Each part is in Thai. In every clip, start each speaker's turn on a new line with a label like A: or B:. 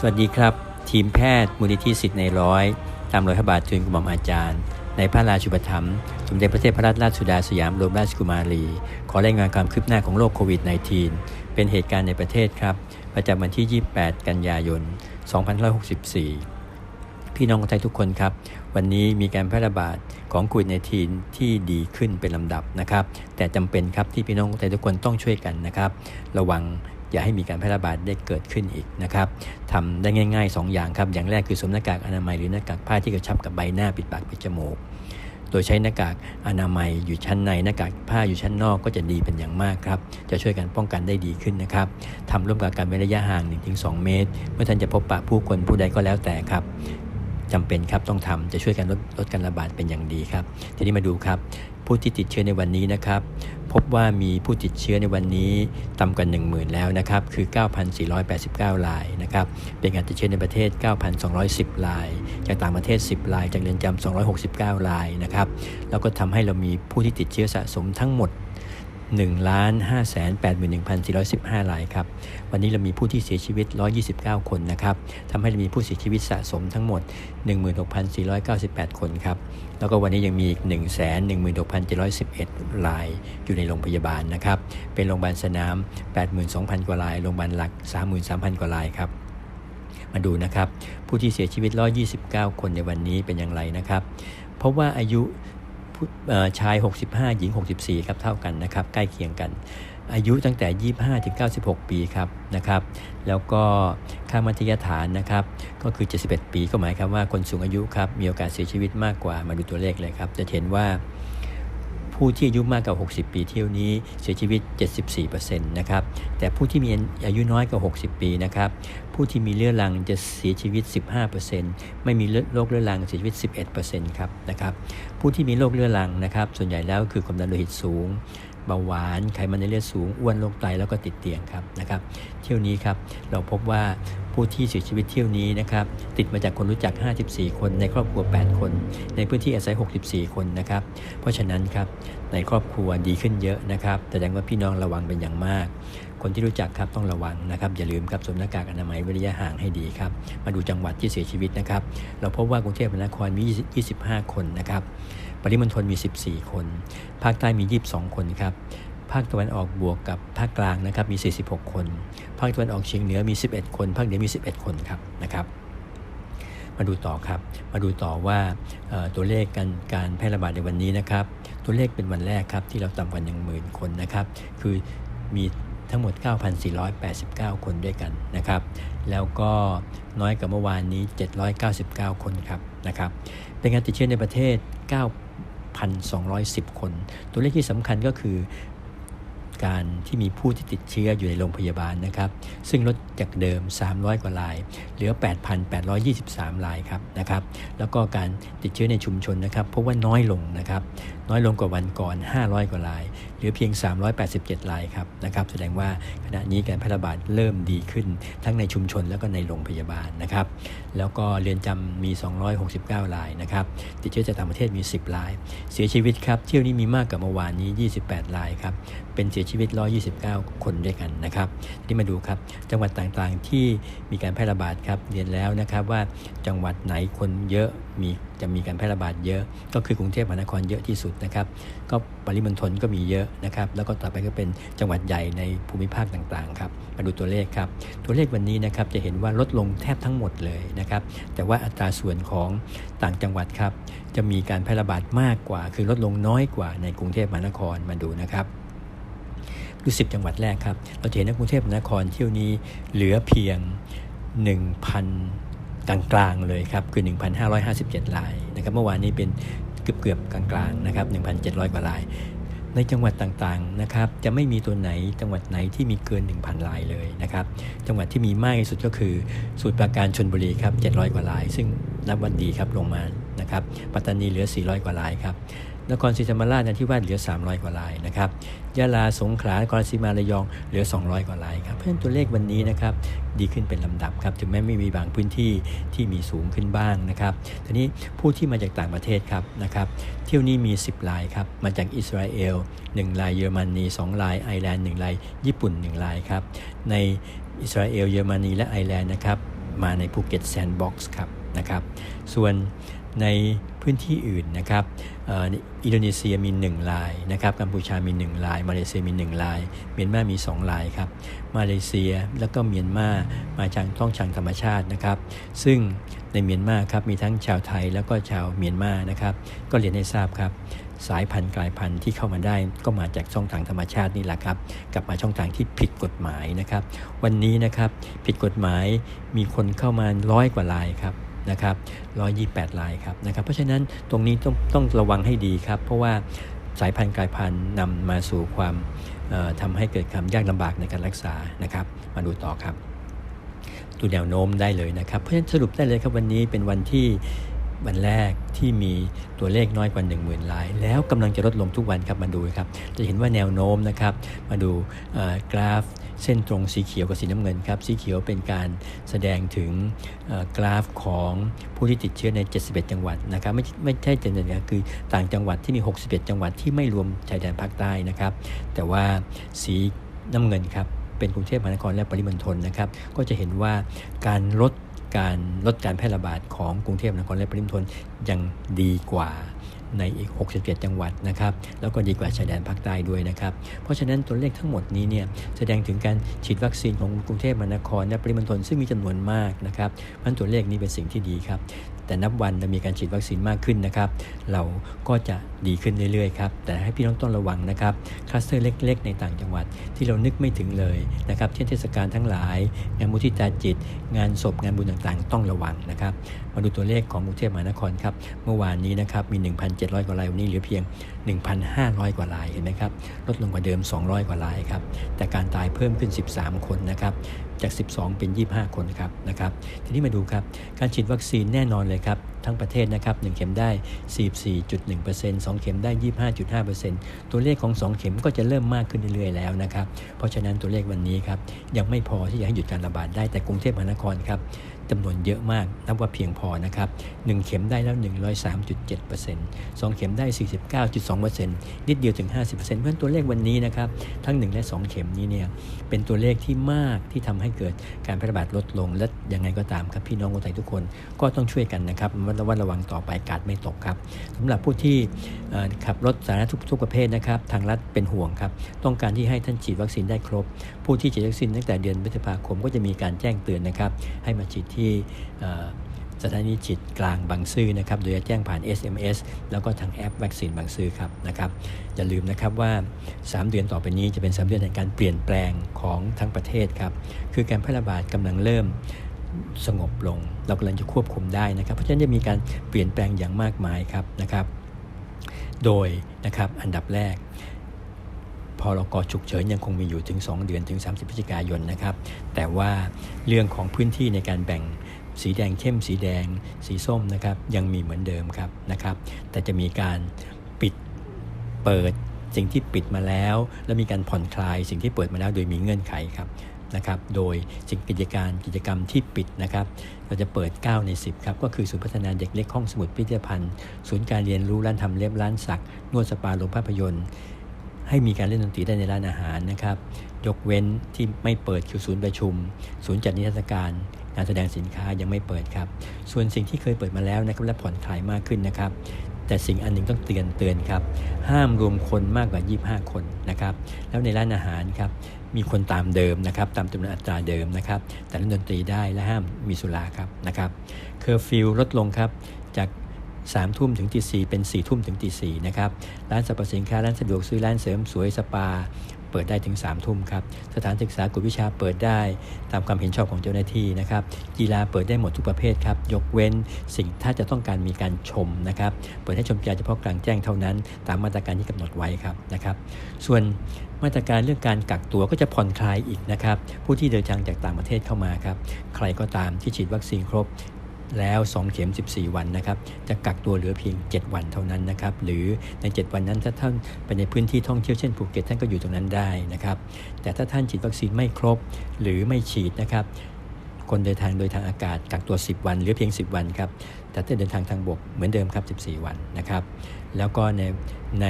A: สวัสดีครับ ทีมแพทย์มูลนิธิสิทธิ์ในร้อย ตามรอยพระบาททุนกระหม่อมอาจารย์ ในพระราชูปถัมภ์สมเด็จพระเทพรัตนราชสุดาสยามบรมราชกุมารี ขอรายงานความคืบหน้าของโรคโควิด -19 เป็นเหตุการณ์ในประเทศครับ ประจำวันที่ 28 กันยายน 2564 พี่น้องคนไทยทุกคนครับ วันนี้มีการแพร่ระบาดของโควิด -19 ที่ดีขึ้นเป็นลำดับนะครับ แต่จำเป็นครับที่พี่น้องคนไทยทุกคนต้องช่วยกันนะครับ ระวัง อย่าให้มีการแพร่ระบาดได้เกิดขึ้นอีกนะครับทำได้ง่าย ๆ 2 อย่างครับ อย่างแรกคือสวมหน้ากากอนามัยหรือหน้ากากผ้าที่กระชับกับใบหน้าปิดปากปิดจมูก โดยใช้หน้ากากอนามัยอยู่ชั้นในหน้ากากผ้าอยู่ชั้นนอกก็จะดีเป็นอย่างมากครับ จะช่วยกันป้องกันได้ดีขึ้นนะครับทำร่วมกับการเว้นระยะห่าง 1-2 เมตร เมื่อท่านจะพบปะผู้คนผู้ใดก็แล้วแต่ครับจำเป็นครับต้องทำจะช่วยกันลดลดการระบาดเป็นอย่างดีครับ ทีนี้มาดูครับ ผู้ที่ติดเชื้อในวันนี้นะครับ พบว่ามีผู้ติดเชื้อในวันนี้ต่ำกว่า 10,000 แล้วนะครับ คือ 9,489 รายนะครับ เป็นการติดเชื้อในประเทศ 9,210 ราย จากต่างประเทศ 10 ราย จากเรือนจำ269 รายนะครับ แล้วก็ทำให้เรามีผู้ที่ติดเชื้อสะสมทั้งหมด 1 5 8 1 4 1 5รายครับ วันนี้เรามีผู้ที่เสียชีวิต 129 คนนะครับทำให้เรามีผู้เสียชีวิตสะสมทั้งหมด 16,498 คนครับ แล้วก็วันนี้ยังมีอีก 116,711 รายอยู่ในโรงพยาบาลนะครับ เป็นโรงพยาบาลสนาม 82,000 กว่าราย โรงพยาบาลหลัก 33,000 กว่ารายครับมาดูนะครับ ผู้ที่เสียชีวิต 129 คนในวันนี้เป็นอย่างไรนะครับ เพราะว่าอายุ ชาย 65 หญิง 64 ครับ เท่ากันนะครับ ใกล้เคียงกัน อายุตั้งแต่ 25 ถึง 96 ปีครับนะครับ แล้วก็ค่ามัธยฐานนะครับ ก็คือ 71 ปี ก็หมายความว่าคนสูงอายุครับ มีโอกาสเสียชีวิตมากกว่า มาดูตัวเลขเลยครับ จะเห็นว่า ผู้ที่อายุมากกว่า 60 ปีเที่ยวนี้เสียชีวิต 74%นะครับ แต่ผู้ที่มีอายุน้อยกว่า 60 ปีนะครับ ผู้ที่มีเรื้อรังจะเสียชีวิต 15%ไม่มีโรคเรื้อรังเสียชีวิต 11%ครับนะครับ ผู้ที่มีโรคเรื้อรังนะครับ ส่วนใหญ่แล้วคือความดันโลหิตสูงเบาหวานไขมันในเลือดสูงอ้วนโรคไตแล้วก็ติดเตียงครับนะครับ เที่ยวนี้ครับเราพบว่า ผู้ที่เสียชีวิตเที่ยวนี้นะครับติดมาจากคนรู้จัก 54 คน ในครอบครัว 8 คน ในพื้นที่อาศัย 64 คนนะครับ เพราะฉะนั้นครับในครอบครัวดีขึ้นเยอะนะครับแสดงว่าพี่น้องระวังเป็นอย่างมาก คนที่รู้จักครับต้องระวังนะครับ อย่าลืมครับสวมหน้ากากอนามัยระยะห่างให้ดีครับ มาดูจังหวัดที่เสียชีวิตนะครับ เราพบว่ากรุงเทพมหานครมี 25 คนนะครับ ปริมณฑลมี 14 คน ภาคใต้มี 22 คนครับ ภาคตะวันออกบวกกับภาคกลางนะครับมี 46 คน ภาคตะวันออกเฉียงเหนือมี 11 คน ภาคเหนือมี 11 คนครับนะครับ มาดูต่อครับ มาดูต่อว่าตัวเลขการการแพร่ระบาดในวันนี้นะครับ ตัวเลขเป็นวันแรกครับที่เราต่ำกว่า1 0,000 คนนะครับ คือมีทั้งหมด 9,489 คนด้วยกันนะครับ แล้วก็น้อยกว่าเมื่อวานนี้ 799 คนครับนะครับ เป็นการติดเชื้อในประเทศ 9,210 คน ตัวเลขที่สำคัญก็คือ การที่มีผู้ที่ติดเชื้ออยู่ในโรงพยาบาลนะครับ ซึ่งลดจากเดิม 300 กว่าราย เหลือ 8,823 รายครับนะครับ แล้วก็การติดเชื้อในชุมชนนะครับพบว่าน้อยลงนะครับ น้อยลงกว่าวันก่อน 500 กว่าราย หลือเพียง 387รายครับนะครับแสดงว่าขณะนี้การแพร่ระบาดเริ่มดีขึ้น ทั้งในชุมชนแล้วก็ในโรงพยาบาลนะครับแล้วก็เรือนจำมี 269รายนะครับติดเชื้อจากต่างประเทศมี 10ราย เสียชีวิตครับเที่ยวนี้มีมากกว่าเมื่อวานนี้ 28รายครับเป็นเสียชีวิต 129 คนด้วยกันนะครับที่มาดูครับจังหวัดต่างๆที่มีการแพร่ระบาดครับเรียนแล้วนะครับว่าจังหวัดไหนคนเยอะ มีจะมีการแพร่ระบาดเยอะ ก็คือกรุงเทพมหานครเยอะที่สุดนะครับ ก็ปริมณฑลก็มีเยอะนะครับ แล้วก็ต่อไปก็เป็นจังหวัดใหญ่ในภูมิภาคต่างๆครับมาดูตัวเลขครับ ตัวเลขวันนี้นะครับจะเห็นว่าลดลงแทบทั้งหมดเลยนะครับ แต่ว่าอัตราส่วนของต่างจังหวัดครับ จะมีการแพร่ระบาดมากกว่า คือลดลงน้อยกว่าในกรุงเทพมหานครมาดูนะครับดูสิบจังหวัดแรกครับ เราจะเห็นในกรุงเทพมหานครเที่ยวนี้เหลือเพียง 1,000 กลางๆเลยครับคือ 1,557 รายนะครับเมื่อวานนี้เป็นเกือบๆกลางๆนะครับ1,700 กว่าราย ในจังหวัดต่างๆนะครับจะไม่มีตัวไหนจังหวัดไหนที่มีเกิน 1,000 รายเลยนะครับจังหวัดที่มีมากที่สุดก็คือสูตรปราการชนบุรีครับ700 กว่าราย ซึ่งนับวันดีครับลงมานะครับปัตตานีเหลือ 400 กว่ารายครับ นครศรีธรรมราชนที่ว่าเหลือ 300 กว่ารายนะครับยะลาสงขลานครศรีมาระยองเหลือ 200 กว่ารายครับเพราะฉะนั้นตัวเลขวันนี้นะครับดีขึ้นเป็นลำดับครับถึงแม้ไม่มีบางพื้นที่ที่มีสูงขึ้นบ้างนะครับทีนี้ผู้ที่มาจากต่างประเทศครับนะครับเที่ยวนี้มี 10รายครับมาจากอิสราเอล1รายเยอรมนี2รายไอร์แลนด์1รายญี่ปุ่น1รายครับในอิสราเอลเยอรมนีและไอร์แลนด์นะครับมาในภูเก็ตแซนด์บ็อกซ์ครับนะครับส่วน ในพื้นที่อื่นนะครับอินโดนีเซียมี 1 ลายนะครับกัมพูชามี 1 ลาย มาเลเซียมี 1 ลาย เมียนมามี 2 ลายครับมาเลเซียแล้วก็เมียนมามาจากท้องชางธรรมชาตินะครับ ซึ่งในเมียนมาครับมีทั้งชาวไทยแล้วก็ชาวเมียนมานะครับ ก็เรียนให้ทราบครับสายพันธุ์กลายพันธุ์ที่เข้ามาได้ก็มาจากช่องทางธรรมชาตินี่แหละครับกลับมาช่องทางที่ผิดกฎหมายนะครับ วันนี้นะครับผิดกฎหมายมีคนเข้ามาร้อยกว่าลายครับนะครับ128 ลายครับนะครับ เพราะฉะนั้นตรงนี้ต้องต้องระวังให้ดีครับ เพราะว่าสายพันธุ์กลายพันธุ์นำมาสู่ความทำให้เกิดความยากลำบากในการรักษานะครับ มาดูต่อครับ ดูแนวโน้มได้เลยนะครับ เพราะฉะนั้นสรุปได้เลยครับวันนี้เป็นวันที่ วันแรกที่มีตัวเลขน้อยกว่า 1 0,000ลาย แล้วกำลังจะลดลงทุกวันครับมาดูครับ จะเห็นว่าแนวโน้มนะครับ มาดูกราฟเส้นตรงสีเขียวกับสีน้ำเงินครับ สีเขียวเป็นการแสดงถึงกราฟของผู้ที่ติดเชื้อใน 71 จังหวัดนะครับ ไม่ไม่ใช่จังหวัดนคือต่างจังหวัดที่มี 61 จังหวัดที่ไม่รวมชายแดนภาคใต้นะครับ แต่ว่าสีน้ำเงินครับเป็นกรุงเทพมหานครและปริมณฑลนะครับ ก็จะเห็นว่าการลด การลดการแพร่ระบาดของกรุงเทพมหานครและปริมณฑลยังดีกว่าในอีก 67 จังหวัดนะครับ แล้วก็ดีกว่าชายแดนภาคใต้ด้วยนะครับ เพราะฉะนั้นตัวเลขทั้งหมดนี้เนี่ยแสดงถึงการฉีดวัคซีนของกรุงเทพมหานครและปริมณฑลซึ่งมีจำนวนมากนะครับมันตัวเลขนี้เป็นสิ่งที่ดีครับ แต่นับวันจะมีการฉีดวัคซีนมากขึ้นนะครับ เราก็จะดีขึ้นเรื่อยๆครับ แต่ให้พี่น้องต้องระวังนะครับ คลัสเตอร์เล็ก ๆ ในต่างจังหวัดที่เรานึกไม่ถึงเลยนะครับ เช่นเทศกาลทั้งหลาย งานมุทิตาจิต งานศพ งานบุญต่างๆ ต้องระวังนะครับ มาดูตัวเลขของกรุงเทพมหานครครับ เมื่อวานนี้นะครับ มี 1,700 กว่าราย วันนี้เหลือเพียง 1,500 กว่าลายเห็นไหมครับลดลงกว่าเดิม 200 กว่าลายครับแต่การตายเพิ่มขึ้น 13 คนนะครับจาก 12 เป็น 25 คนครับนะครับ ทีนี้มาดูครับ การฉีดวัคซีนแน่นอนเลยครับ ทั้งประเทศนะครับ 1 เข็มได้ 44.1% 2 เข็มได้ 25.5%ตัวเลขของ 2 เข็มก็จะเริ่มมากขึ้นเรื่อยๆแล้วนะครับ เพราะฉะนั้นตัวเลขวันนี้ครับ ยังไม่พอที่จะให้หยุดการระบาดได้แต่กรุงเทพมหานครครับ จำนวนเยอะมาก นับว่าเพียงพอนะครับ 1 เข็มได้แล้ว 103.7% 2 เข็มได้ 49.2%นิดเดียวถึง 50%เพราะฉะนั้นตัวเลขวันนี้นะครับ ทั้ง 1 และ 2 เข็มนี้เนี่ย เป็นตัวเลขที่มากที่ทำให้เกิดการแพร่ระบาดลดลง และยังไงก็ตามครับ พี่น้องคนไทยทุกคนก็ต้องช่วยกันนะครับระวัดระวังต่อไปกาดไม่ตกครับสำหรับผู้ที่ขับรถสาธารณะทุกประเภทนะครับ ทางรัฐเป็นห่วงครับ ต้องการที่ให้ท่านฉีดวัคซีนได้ครบ ผู้ที่ฉีดวัคซีนตั้งแต่เดือนพฤษภาคมก็จะมีการแจ้งเตือนนะครับ ให้มาฉีดทีสถานีจิตกลางบางซื่อนะครับ โดยจะแจ้งผ่าน SMS แล้วก็ทางแอปวัคซีนบางซื่อครับนะครับ อย่าลืมนะครับว่า 3 เดือนต่อไปนี้จะเป็น 3 เดือนแห่งการเปลี่ยนแปลงของทั้งประเทศครับ คือการแพร่ระบาดกำลังเริ่มสงบลง เรากำลังจะควบคุมได้นะครับ เพราะฉะนั้นจะมีการเปลี่ยนแปลงอย่างมากมายครับนะครับ โดยนะครับอันดับแรก พอรกฉุกเฉินยังคงมีอยู่ถึง 2 เดือนถึง 30พฤศจิกายนนะครับ แต่ว่าเรื่องของพื้นที่ในการแบ่งสีแดงเข้มสีแดง สีส้มนะครับยังมีเหมือนเดิมครับนะครับ แต่จะมีการปิดเปิดสิ่งที่ปิดมาแล้ว แล้วมีการผ่อนคลายสิ่งที่เปิดมาแล้วโดยมีเงื่อนไขครับนะครับ โดยสิ่งกิจการกิจกรรมที่ปิดนะครับ เราจะเปิด 9 ใน 10 ครับ ก็คือศูนย์พัฒนาเด็กเล็กห้องสมุดพิพิธภัณฑ์ ศูนย์การเรียนรู้ร้านทำเล็บร้านสัก นวดสปาโรงภาพยนตร์ ให้มีการเล่นดนตรีได้ในร้านอาหารนะครับ ยกเว้นที่ไม่เปิดคือศูนย์ประชุม ศูนย์จัดนิทรรศการงานแสดงสินค้ายังไม่เปิดครับ ส่วนสิ่งที่เคยเปิดมาแล้วนะครับและผ่อนคลายมากขึ้นนะครับ แต่สิ่งอันหนึ่งต้องเตือนเตือนครับ ห้ามรวมคนมากกว่า 25 คนนะครับ แล้วในร้านอาหารครับมีคนตามเดิมนะครับตามจำนวนอัตราเดิมนะครับแต่เล่นดนตรีได้และห้ามมีสุราครับนะครับเคอร์ฟิวลดลงครับจาก 3ทุ่มถึงตีสี่เป็น4ี่ทุ่มถึงตีสี่นะครับร้านสรรพสินค้าร้านสะดวกซื้อร้านเสริมสวยสปา เปิดได้ถึง3ามทุ่มครับสถานศึกษากวดวิชาเปิดได้ตามความเห็นชอบของเจ้าหน้าที่นะครับกีฬาเปิดได้หมดทุกประเภทครับยกเว้นสิ่งถ้าจะต้องการมีการชมนะครับเปิดให้ชมกีฬาเฉพาะกลางแจ้งเท่านั้น ตามมาตรการที่กำหนดไว้ครับนะครับ ส่วนมาตรการเรื่องการกักตัวก็จะผ่อนคลายอีกนะครับผู้ที่เดินทางจากต่างประเทศเข้ามาครับใครก็ตามที่ฉีดวัคซีนครบ แล้ว 2 เข็ม 14 วันนะครับ จะกักตัวเหลือเพียง 7 วันเท่านั้นนะครับ หรือใน 7 วันนั้นถ้าท่านไปในพื้นที่ท่องเที่ยวเช่นภูเก็ตท่านก็อยู่ตรงนั้นได้นะครับ แต่ถ้าท่านฉีดวัคซีนไม่ครบหรือไม่ฉีดนะครับ คนเดินทางโดยทางอากาศกักตัว 10 วันหรือเพียง 10 วันครับ แต่ถ้าเดินทางทางบกเหมือนเดิมครับ 14 วันนะครับ แล้วก็ใน ใน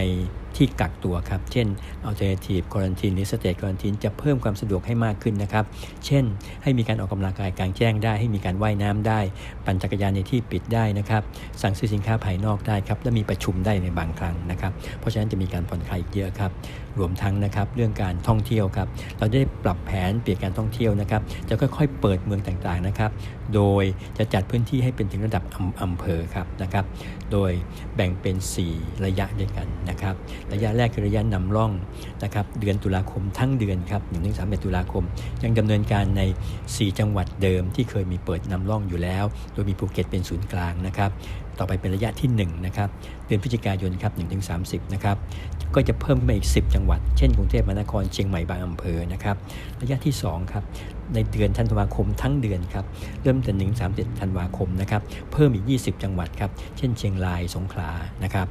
A: ที่กักตัวครับ เช่น alternative quarantine หรือ state quarantine จะเพิ่มความสะดวกให้มากขึ้นนะครับ เช่น ให้มีการออกกำลังกายกลางแจ้งได้ ให้มีการว่ายน้ำได้ ปั่นจักรยานในที่ปิดได้นะครับ สั่งซื้อสินค้าภายนอกได้ครับ และมีประชุมได้ในบางครั้งนะครับ เพราะฉะนั้นจะมีการผ่อนคลายเยอะครับ รวมทั้งนะครับเรื่องการท่องเที่ยวครับ เราได้ปรับแผนเปลี่ยนการท่องเที่ยวนะครับ จะค่อยๆ เปิดเมืองต่างๆนะครับ โดยจะจัดพื้นที่ให้เป็นถึงระดับอำเภอครับนะครับ โดยแบ่งเป็น 4 ระยะด้วยกันนะครับระยะแรกคือระยะนำร่องนะครับเดือนตุลาคมทั้งเดือนครับ1ถึง31ตุลาคม ยังดำเนินการใน 4 จังหวัดเดิมที่เคยมีเปิดนำร่องอยู่แล้ว โดยมีภูเก็ตเป็นศูนย์กลางนะครับต่อไปเป็นระยะที่ 1 นะครับ เดือนพฤศจิกายนครับ1ถึง30 นะครับ ก็จะเพิ่มขึ้นมาอีก 10 จังหวัด เช่นกรุงเทพมหานคร เชียงใหม่บางอำเภอ นะครับ ระยะที่ 2 ครับ ในเดือนธันวาคมทั้งเดือนครับ เริ่มแต่1 3ธันวาคมนะครับ เพิ่มอีก 20 จังหวัดครับ เช่นเชียงราย สงขลา นะครับ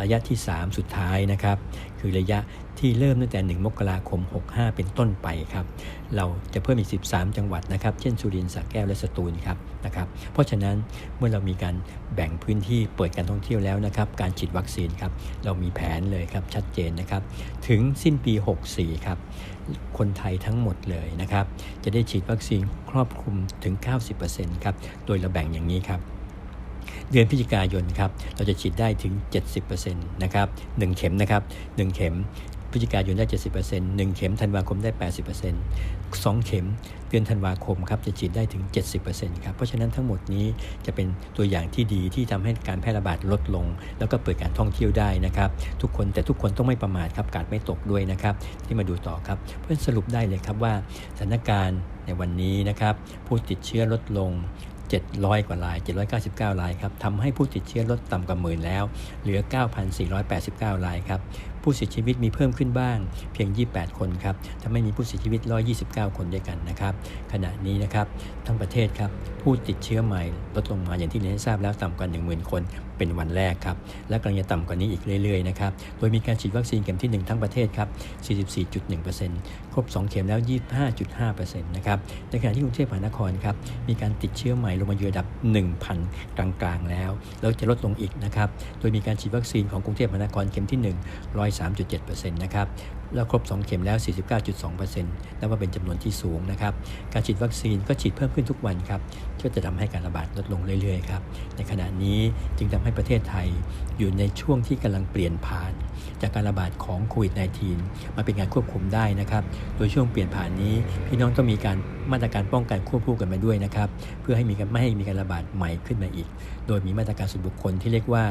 A: ระยะที่ 3 สุดท้ายนะครับ คือระยะที่เริ่มตั้งแต่ 1 มกราคม 65 เป็นต้นไปครับ เราจะเพิ่มอีก 13 จังหวัดนะครับ เช่นสุรินทร์สระแก้วและสตูลครับนะครับ เพราะฉะนั้นเมื่อเรามีการแบ่งพื้นที่เปิดการท่องเที่ยวแล้วนะครับ การฉีดวัคซีนครับ เรามีแผนเลยครับชัดเจนนะครับ ถึงสิ้นปี 64 ครับ คนไทยทั้งหมดเลยนะครับ จะได้ฉีดวัคซีนครอบคลุมถึง 90%ครับ โดยเราแบ่งอย่างนี้ครับ เดือนพฤศจิกายนครับเราจะฉีดได้ถึง 70%นะครับ1เข็มนะครับ1เข็มพฤศจิกายนได้ 70% 1 เข็มธันวาคมได้ 80% 2 เข็มเดือนธันวาคมครับจะฉีดได้ถึง 70%ครับ เพราะฉะนั้นทั้งหมดนี้จะเป็นตัวอย่างที่ดีที่ทำให้การแพร่ระบาดลดลง แล้วก็เปิดการท่องเที่ยวได้นะครับ ทุกคนแต่ทุกคนต้องไม่ประมาทครับกาดไม่ตกด้วยนะครับ ที่มาดูต่อครับ เพื่อสรุปได้เลยครับว่าสถานการณ์ในวันนี้นะครับ ผู้ติดเชื้อลดลง 700 กว่าราย 799รายครับทำให้ผู้ติดเชื้อลดต่ำกว่าหมื่นแล้ว เหลือ 9,489รายครับ ผู้เสียชีวิตมีเพิ่มขึ้นบ้างเพียง 28 คนครับทำให้มีผู้เสียชีวิต 129 คนด้วยกันนะครับ ขณะนี้นะครับทั้งประเทศครับผู้ติดเชื้อใหม่ลดลงมาอย่างที่เรียนให้ทราบแล้วต่ำกว่า 10,000 คน เป็นวันแรกครับ และกำลังจะต่ำกว่านี้อีกเรื่อยๆนะครับ โดยมีการฉีดวัคซีนเข็มที่ 1 ทั้งประเทศครับ 44.1%ครบ 2 เข็มแล้ว 25.5%นะครับ ในขณะที่กรุงเทพมหานครครับ มีการติดเชื้อใหม่ลงมาอยู่ระดับ 1,000 กลางๆ แล้ว แล้วจะลดลงอีกนะครับ โดยมีการฉีดวัคซีนของกรุงเทพมหานครเข็มที่ 1 103.7%นะครับ แล้วครบ 2 เข็มแล้ว 49.2%นับว่าเป็นจำนวนที่สูงนะครับ การฉีดวัคซีนก็ฉีดเพิ่มขึ้นทุกวันครับก็จะทำให้การระบาดลดลงเรื่อยๆครับ ในขณะนี้จึงทำให้ประเทศไทยอยู่ในช่วงที่กำลังเปลี่ยนผ่าน จากการระบาดของโควิด -19 มาเป็นการควบคุมได้นะครับ โดยช่วงเปลี่ยนผ่านนี้พี่น้องต้องมีการมาตรการป้องกันควบคู่กันมาด้วยนะครับ เพื่อให้มีการไม่ให้มีการระบาดใหม่ขึ้นมาอีก โดยมีมาตรการส่วนบุคคลที่เรียกว่า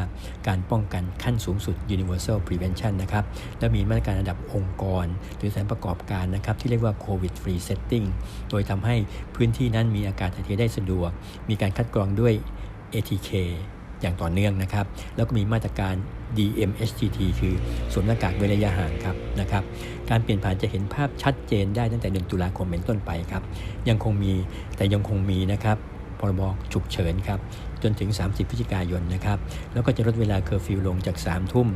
A: การป้องกันขั้นสูงสุด universal prevention นะครับ และมีมาตรการระดับองค์กร หรือสถานประกอบการนะครับ ที่เรียกว่า covid free setting โดยทำให้พื้นที่นั้นมีอากาศถ่ายเทได้สะดวก มีการคัดกรองด้วย ATK อย่างต่อเนื่องนะครับ แล้วก็มีมาตรการ DMHTT คือสวมหน้ากากเว้นระยะห่างครับนะครับการเปลี่ยนผ่านจะเห็นภาพชัดเจนได้ตั้งแต่ 1 ตุลาคมเป็นต้นไปครับ ยังคงมีแต่ยังคงมีนะครับพรบฉุกเฉินครับ จนถึง 30 พฤศจิกายนนะครับ แล้วก็จะลดเวลาเคอร์ฟิวลงจาก 3 ทุ่ม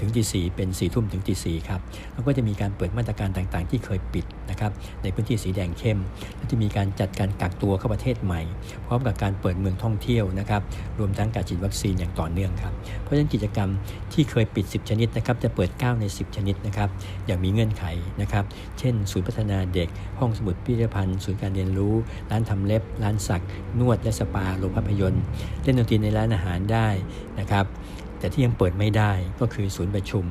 A: ถึงตีสี่เป็น 4 ทุ่มถึงตีสี่ครับ แล้วก็จะมีการเปิดมาตรการต่างๆ ที่เคยปิดนะครับ ในพื้นที่สีแดงเข้ม และจะมีการจัดการกักตัวเข้าประเทศใหม่ พร้อมกับการเปิดเมืองท่องเที่ยวนะครับ รวมทั้งการฉีดวัคซีนอย่างต่อเนื่องครับ เพราะฉะนั้นกิจกรรมที่เคยปิด 10 ชนิดนะครับ จะเปิด 9 ใน 10 ชนิดนะครับ อย่างมีเงื่อนไขนะครับ เช่น ศูนย์พัฒนาเด็ก ห้องสมุดพิพิธภัณฑ์ ศูนย์การเรียนรู้ ร้านทำเล็บ ร้านสัก นวด และสปา โรงภาพยนตร์เล่นดนตรีในร้านอาหารได้นะครับ แต่ที่ยังเปิดไม่ได้ก็คือศูนย์ประชุม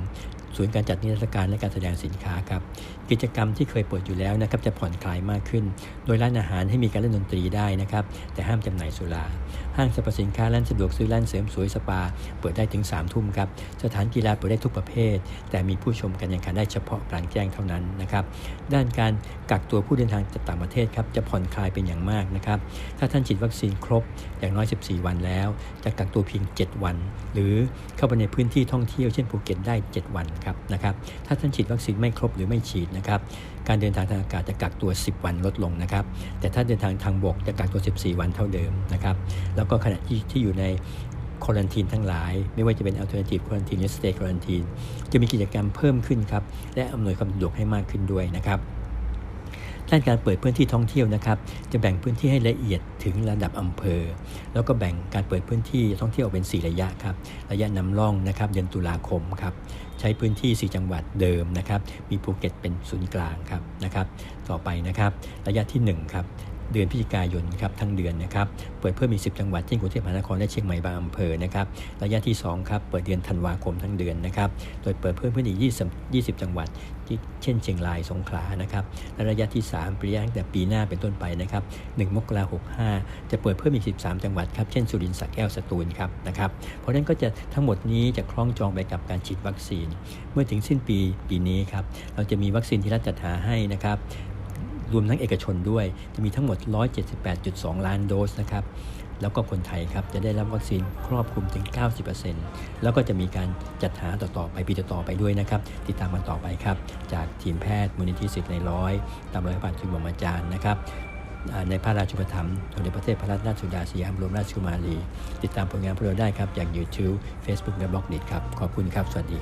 A: ศูนย์การจัดนิทรรศการและการแสดงสินค้าครับ กิจกรรมที่เคยเปิดอยู่แล้วนะครับจะผ่อนคลายมากขึ้น โดยร้านอาหารให้มีการเล่นดนตรีได้นะครับ แต่ห้ามจำหน่ายสุรา ห้างสรรพสินค้าร้านสะดวกซื้อร้านเสริมสวยสปา เปิดได้ถึง3ามทุ่มครับ สถานกีฬาเปิดได้ทุกประเภท แต่มีผู้ชมการแข่งขันได้เฉพาะกลางแจ้งเท่านั้นนะครับ ด้านการกักตัวผู้เดินทางจากต่างประเทศครับจะผ่อนคลายเป็นอย่างมากนะครับ ถ้าท่านฉีดวัคซีนครบอย่างน้อย 14 วันแล้ว จะกักตัวเพียง 7 วัน หรือเข้าไปในพื้นที่ท่องเที่ยวเช่นภูเก็ตได้ 7 วันครับนะครับถ้าท่านฉีดวัคซีนไม่ครบหรือไม่ฉีดนะครับการเดินทางทางอากาศจะกักตัว 10 วันลดลงนะครับแต่ถ้าเดินทางทางบกจะกักตัว 14 วันเท่าเดิมนะครับแล้วก็ขณะที่ที่อยู่ในควอลันทีนทั้งหลาย ไม่ว่าจะเป็น alternative quarantine หรือ stay quarantine จะมีกิจกรรมเพิ่มขึ้นครับและอำนวยความสะดวกให้มากขึ้นด้วยนะครับ ด้านการเปิดพื้นที่ท่องเที่ยวนะครับ จะแบ่งพื้นที่ให้ละเอียดถึงระดับอำเภอ แล้วก็แบ่งการเปิดพื้นที่ท่องเที่ยวเป็น 4 ระยะครับ ระยะนำร่องนะครับเดือนตุลาคมครับใช้พื้นที่ 4 จังหวัดเดิมนะครับ มีภูเก็ตเป็นศูนย์กลางครับนะครับ ต่อไปนะครับ ระยะที่1ครับ เดือนพฤศจิกายนครับทั้งเดือนนะครับเปิดเพิ่มอีก10 จังหวัดเช่นกรุงเทพมหานครและเชียงใหม่บางอำเภอนะครับระยะที่2ครับเปิดเดือนธันวาคมทั้งเดือนนะครับโดยเปิดเพิ่มขึ้นอีก20 20 จังหวัดที่เช่นเชียงรายสงขลานะครับและระยะที่3ปีตั้งแต่ปีหน้าเป็นต้นไปนะครับ1มกราคม65จะเปิดเพิ่มอีก 13 จังหวัดครับเช่นสุรินทร์สระแก้วสตูลครับนะครับเพราะฉะนั้นก็จะทั้งหมดนี้จะคล้องจองไปกับการฉีดวัคซีน เมื่อถึงสิ้นปีปีนี้ครับเราจะมีวัคซีนที่รัฐจัดหาให้นะครับ รวมทั้งเอกชนด้วย จะมีทั้งหมด 178.2 ล้านโดสนะครับแล้วก็คนไทยครับจะได้รับวัคซีนครอบคลุมถึง 90%แล้วก็จะมีการจัดหาต่อๆไปปีต่อๆไปด้วยนะครับ ติดตามกันต่อไปครับ จากทีมแพทย์มูลนิธิสิทธิ์ในร้อย ตามรอยพระบาททุนบรมอาจารย์นะครับในพระราชูปถัมภ์สมเด็จพระเทพพระราชสุดาสยามบรมราชกุมารี ติดตามผลงานพวกเราได้ครับ อย่าง YouTube Facebook และ b ล็อกดิครับ ขอบคุณครับ สวัสดี